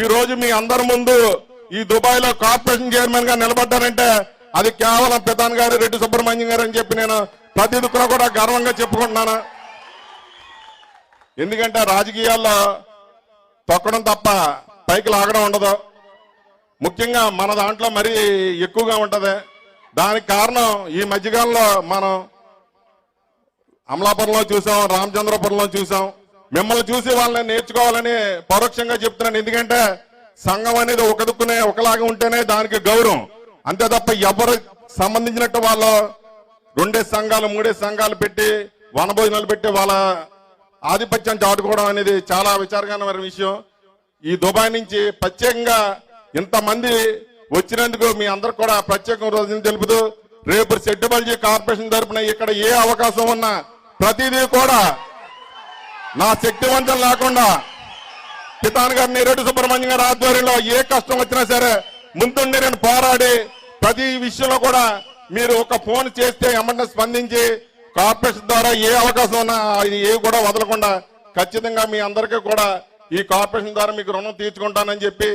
ఈ రోజు మీ అందరి ముందు ఈ దుబాయ్లో కార్పొరేషన్ చైర్మన్గా నిలబడ్డారంటే అది కేవలం పితాన్ గారు రెడ్డి సుబ్రహ్మణ్యం గారు అని చెప్పి నేను ప్రతి దుక్కులో కూడా గర్వంగా చెప్పుకుంటున్నాను. ఎందుకంటే రాజకీయాల్లో తొక్కడం తప్ప పైకి లాగడం ఉండదు. ముఖ్యంగా మన దాంట్లో మరీ ఎక్కువగా ఉంటుంది. దానికి కారణం ఈ మధ్యకాలంలో మనం అమలాపురంలో చూసాం రామచంద్రపురంలో చూసాం. మిమ్మల్ని చూసి వాళ్ళని నేర్చుకోవాలని పరోక్షంగా చెప్తున్నాను. ఎందుకంటే సంఘం అనేది ఒక దుక్కునే ఒకలాగా ఉంటేనే దానికి గౌరవం. అంతే తప్ప ఎవరు సంబంధించినట్టు వాళ్ళు రెండే సంఘాలు మూడే సంఘాలు పెట్టి వనభోజనాలు పెట్టి వాళ్ళ ఆధిపత్యం చాటుకోవడం అనేది చాలా విచారకరమైన విషయం. ఈ దుబాయ్ నుంచి ప్రత్యేకంగా ఇంతమంది వచ్చినందుకు మీ అందరు కూడా ప్రత్యేక రోజున తెలుపుతూ రేపు సెట్టుబల్జీ కార్పొరేషన్ తరపున ఇక్కడ ఏ అవకాశం ఉన్నా ప్రతిదీ కూడా నా శక్తివంతం లేకుండా పితాన్ గారు నేరేడు సుబ్రహ్మణ్యం గారి ఆధ్వర్యంలో ఏ కష్టం వచ్చినా సరే ముందుండి నేను పోరాడి ప్రతి విషయంలో కూడా మీరు ఒక ఫోన్ చేస్తే ఎమ్మెల్యే స్పందించి కార్పొరేషన్ ద్వారా ఏ అవకాశం ఉన్నా ఇది ఏ కూడా వదలకుండా ఖచ్చితంగా మీ అందరికీ కూడా ఈ కార్పొరేషన్ ద్వారా మీకు రుణం తీర్చుకుంటానని చెప్పి